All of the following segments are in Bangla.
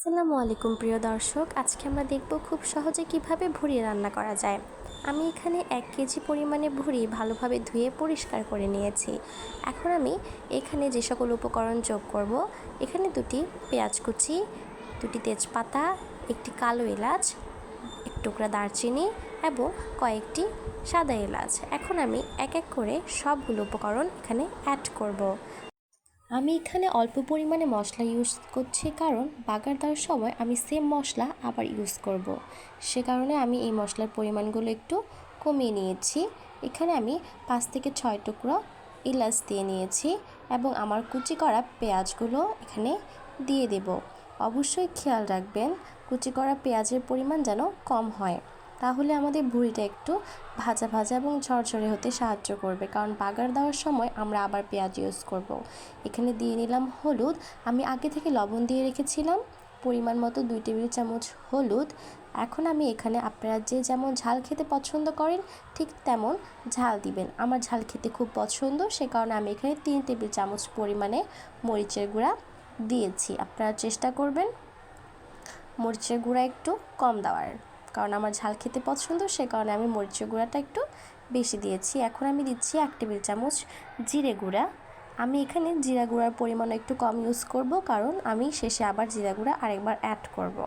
আসসালামু আলাইকুম, প্রিয় দর্শক। আজকে আমরা দেখব খুব সহজে কীভাবে ভুড়ি রান্না করা যায়। আমি এখানে এক কেজি পরিমাণে ভুড়ি ভালোভাবে ধুয়ে পরিষ্কার করে নিয়েছি। এখন আমি এখানে যে সকল উপকরণ যোগ করব, এখানে দুটি পেঁয়াজ কুচি, দুটি তেজপাতা, একটি কালো এলাচ, এক টুকরা দারচিনি এবং কয়েকটি সাদা এলাচ। এখন আমি এক এক করে সবগুলো উপকরণ এখানে অ্যাড করব। আমি এখানে অল্প পরিমাণে মশলা ইউজ করছি কারণ বাগার দেওয়ার সময় আমি সেম মশলা আবার ইউজ করব। সে কারণে আমি এই মশলার পরিমাণগুলো একটু কমিয়ে নিয়েছি। এখানে আমি পাঁচ থেকে ছয় টুকরো ইলাচ দিয়ে নিয়েছি এবং আমার কুচি করা পেঁয়াজগুলো এখানে দিয়ে দেব। অবশ্যই খেয়াল রাখবেন, কুচি করা পেঁয়াজের পরিমাণ যেন কম হয়। তাহলে আমাদের ভুঁড়িটা একটু ভাজা ভাজা এবং ঝরঝরে হতে সাহায্য করবে। কারণ বাগার দেওয়ার সময় আমরা আবার পেঁয়াজ ইউজ করব। এখানে দিয়ে নিলাম হলুদ। আমি আগে থেকে লবণ দিয়ে রেখেছিলাম। পরিমাণ মতো দুই টেবিল চামচ হলুদ। এখন আমি এখানে আপনারা যে যেমন ঝাল খেতে পছন্দ করেন, ঠিক তেমন ঝাল দিবেন। আমার ঝাল খেতে খুব পছন্দ, সে কারণে আমি এখানে তিন টেবিল চামচ পরিমাণে মরিচের গুঁড়া দিয়েছি। আপনারা চেষ্টা করবেন মরিচের গুঁড়া একটু কম দেওয়ার। কারণ আমার ঝাল খেতে পছন্দ, সে কারণে আমি মরিচের গুঁড়াটা একটু বেশি দিয়েছি। এখন আমি দিচ্ছি এক টেবিল চামচ জিরে গুঁড়া। আমি এখানে জিরা গুঁড়ার পরিমাণ একটু কম ইউজ করব, কারণ আমি শেষে আবার জিরা গুঁড়া আরেকবার অ্যাড করব।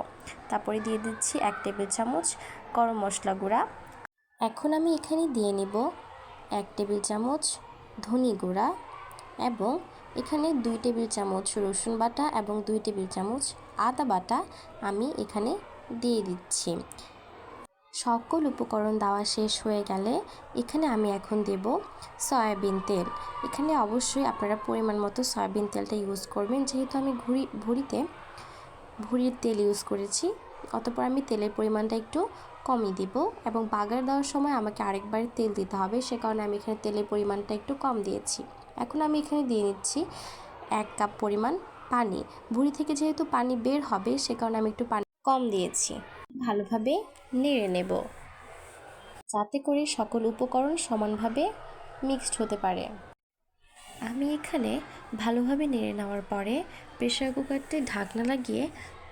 তারপরে দিয়ে দিচ্ছি এক টেবিল চামচ গরম মশলা গুঁড়া। এখন আমি এখানে দিয়ে নিব এক টেবিল চামচ ধনি গুঁড়া এবং এখানে দুই টেবিল চামচ রসুন বাটা এবং দুই টেবিল চামচ আদা বাটা আমি এখানে দিয়ে দিচ্ছি। সকল উপকরণ দেওয়া শেষ হয়ে গেলে এখানে আমি এখন দেব সয়াবিন তেল। এখানে অবশ্যই আপনারা পরিমাণ মতো সয়াবিন তেলটা ইউজ করবেন। যেহেতু আমি ঘুরি, ভুড়িতে ভুড়ির তেল ইউজ করেছি, অতপর আমি তেলের পরিমাণটা একটু কমই দিব এবং বাগার দেওয়ার সময় আমাকে আরেকবার তেল দিতে হবে। সে কারণে আমি এখানে তেলের পরিমাণটা একটু কম দিয়েছি। এখন আমি এখানে দিয়ে নিচ্ছি এক কাপ পরিমাণ পানি। ভুড়ি থেকে যেহেতু পানি বের হবে, সে কারণে আমি একটু পানি কম দিয়েছি। ভালোভাবে নেড়ে নেব। যাতে করে সকল উপকরণ সমানভাবে মিক্সড হতে পারে। আমি এখানে ভালোভাবে নেড়ে নেওয়ার পরে প্রেশার কুকারটি ঢাকনা লাগিয়ে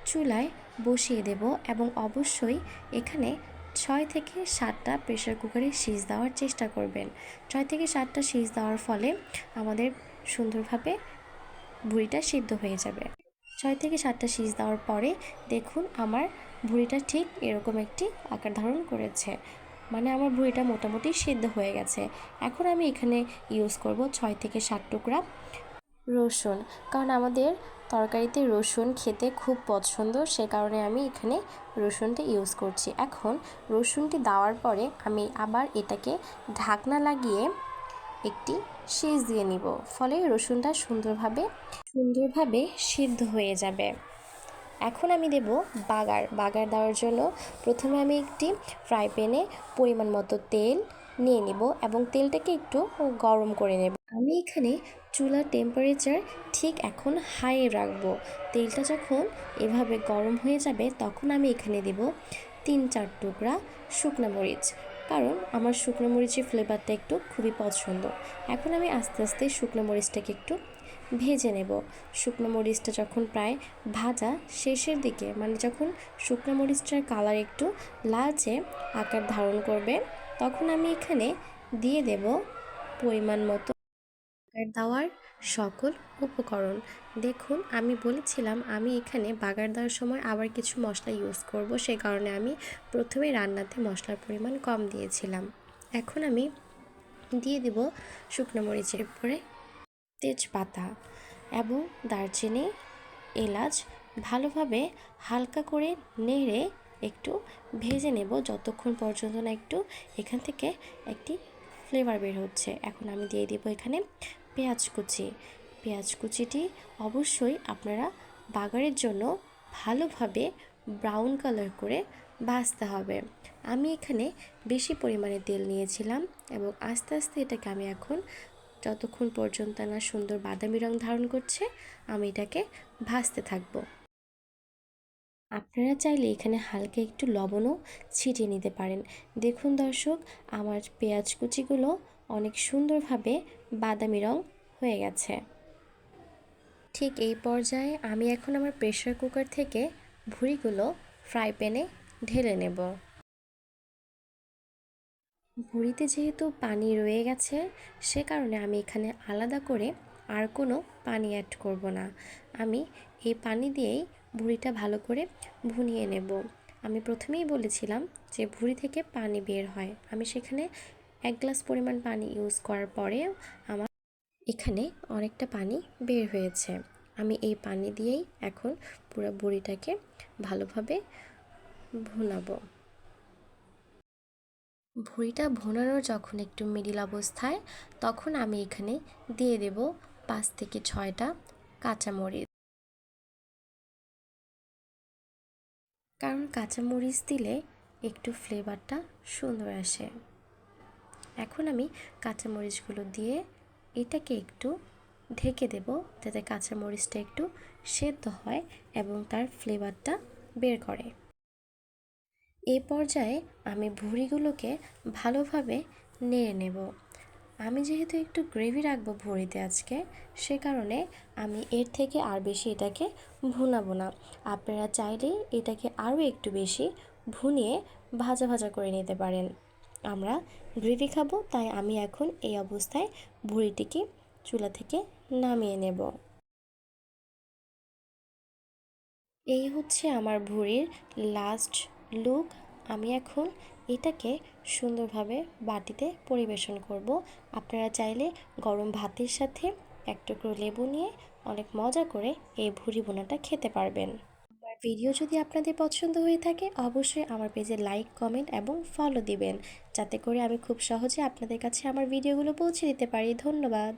চুলায় বসিয়ে দেব এবং অবশ্যই এখানে ছয় থেকে সাতটা প্রেশার কুকারে সিজ দেওয়ার চেষ্টা করবেন। ছয় থেকে সাতটা সিজ দেওয়ার ফলে আমাদের সুন্দরভাবে ভুড়িটা সিদ্ধ হয়ে যাবে। ছয় থেকে সাতটা সিজ দেওয়ার পরে দেখুন আমার ভুঁড়িটা ঠিক এরকম একটি আকার ধারণ করেছে। মানে আমার ভুঁড়িটা মোটামুটি সিদ্ধ হয়ে গেছে। এখন আমি এখানে ইউজ করব ছয় থেকে সাত টুকরা রসুন। কারণ আমাদের তরকারিতে রসুন খেতে খুব পছন্দ, সে কারণে আমি এখানে রসুনটা ইউজ করছি। এখন রসুনটি দেওয়ার পরে আমি আবার এটাকে ঢাকনা লাগিয়ে একটি সেচ দিয়ে নিব। ফলে রসুনটা সুন্দরভাবে সুন্দরভাবে সিদ্ধ হয়ে যাবে। এখন আমি দেব বাগার। বাগার দেওয়ার জন্য প্রথমে আমি একটি ফ্রাই প্যানে পরিমাণ মতো তেল নিয়ে নেব এবং তেলটাকে একটু গরম করে নেব। আমি এখানে চুলার টেম্পারেচার ঠিক এখন হাই রাখব। তেলটা যখন এভাবে গরম হয়ে যাবে তখন আমি এখানে দেব তিন চার টুকরা শুকনো মরিচ। কারণ আমার শুকনো মরিচের ফ্লেভারটা একটু খুবই পছন্দ। এখন আমি আস্তে আস্তে শুকনো মরিচটাকে একটু ভেজে নেব। শুকনো মরিচটা যখন প্রায় ভাজা শেষের দিকে মানে যখন শুকনো মরিচটার কালার একটু লালচে আকার ধারণ করবে, তখন আমি এখানে দিয়ে দেব পরিমাণ মতো বাগার দেওয়ার সকল উপকরণ। দেখুন, আমি বলেছিলাম আমি এখানে বাগার দেওয়ার সময় আবার কিছু মশলা ইউজ করব সেই কারণে আমি প্রথমে রান্নাতে মশলার পরিমাণ কম দিয়েছিলাম। এখন আমি দিয়ে দেব শুকনো মরিচের উপরে তেজপাতা এবং দারচিনি, এলাচ। ভালোভাবে হালকা করে নেড়ে একটু ভেজে নেব, যতক্ষণ পর্যন্ত না একটু এখান থেকে একটি ফ্লেভার বের হচ্ছে। এখন আমি দিয়ে দেবো এখানে পেঁয়াজ কুচি। পেঁয়াজ কুচিটি অবশ্যই আপনারা বাগারের জন্য ভালোভাবে ব্রাউন কালার করে ভাজতে হবে। আমি এখানে বেশি পরিমাণে তেল নিয়েছিলাম এবং আস্তে আস্তে এটাকে আমি এখন যতক্ষণ পর্যন্ত না সুন্দর বাদামি রং ধারণ করছে, আমি এটাকে ভাজতে থাকব। আপনারা চাইলে এখানে হালকা একটু লবণও ছিটিয়ে নিতে পারেন। দেখুন দর্শক, আমার পেঁয়াজ কুচিগুলো অনেক সুন্দরভাবে বাদামি রং হয়ে গেছে। ঠিক এই পর্যায়ে আমি এখন আমার প্রেশার কুকার থেকে ভুঁড়িগুলো ফ্রাই প্যানে ঢেলে নেব। ভুঁড়িতে যেহেতু পানি রয়ে গেছে, সে কারণে আমি এখানে আলাদা করে আর কোনো পানি অ্যাড করব না। আমি এই পানি দিয়েই ভুড়িটা ভালো করে ভুনিয়ে নেব। আমি প্রথমেই বলেছিলাম যে ভুঁড়ি থেকে পানি বের হয়। আমি সেখানে এক গ্লাস পরিমাণ পানি ইউজ করার পরে আমার এখানে অনেকটা পানি বের হয়েছে। আমি এই পানি দিয়েই এখন পুরো বড়িটাকে ভালোভাবে ভুনাবো। ভুঁড়িটা ভোনানোর যখন একটু মিডিল অবস্থায়, তখন আমি এখানে দিয়ে দেব পাঁচ থেকে ছয়টা কাঁচামরিচ। কারণ কাঁচামরিচ দিলে একটু ফ্লেভারটা সুন্দর আসে। এখন আমি কাঁচামরিচগুলো দিয়ে এটাকে একটু ঢেকে দেব যাতে কাঁচামরিচটা একটু সেদ্ধ হয় এবং তার ফ্লেভারটা বের করে। এ পর্যায়ে আমি ভুঁড়িগুলোকে ভালোভাবে নেড়ে নেব। আমি যেহেতু একটু গ্রেভি রাখব ভুঁড়িতে আজকে, সে কারণে আমি এর থেকে আর বেশি এটাকে ভুনাবো না। আপনারা চাইলেই এটাকে আরও একটু বেশি ভুনিয়ে ভাজা ভাজা করে নিতে পারেন। আমরা গ্রেভি খাব, তাই আমি এখন এই অবস্থায় ভুড়িটিকে চুলা থেকে নামিয়ে নেব। এই হচ্ছে আমার ভুঁড়ির লাস্ট লুক আমি এখন এটাকে সুন্দরভাবে বাটিতে পরিবেশন করব। আপনারা চাইলে গরম ভাতের সাথে এক টুকরো লেবু নিয়ে অনেক মজা করে এই ভুড়ি বোনাটা খেতে পারবেন। ভিডিও যদি আপনাদের পছন্দ হয়ে থাকে, অবশ্যই আমার পেজে লাইক, কমেন্ট এবং ফলো দিবেন। যাতে করে আমি খুব সহজে আপনাদের কাছে আমার ভিডিওগুলো পৌঁছে দিতে পারি। ধন্যবাদ।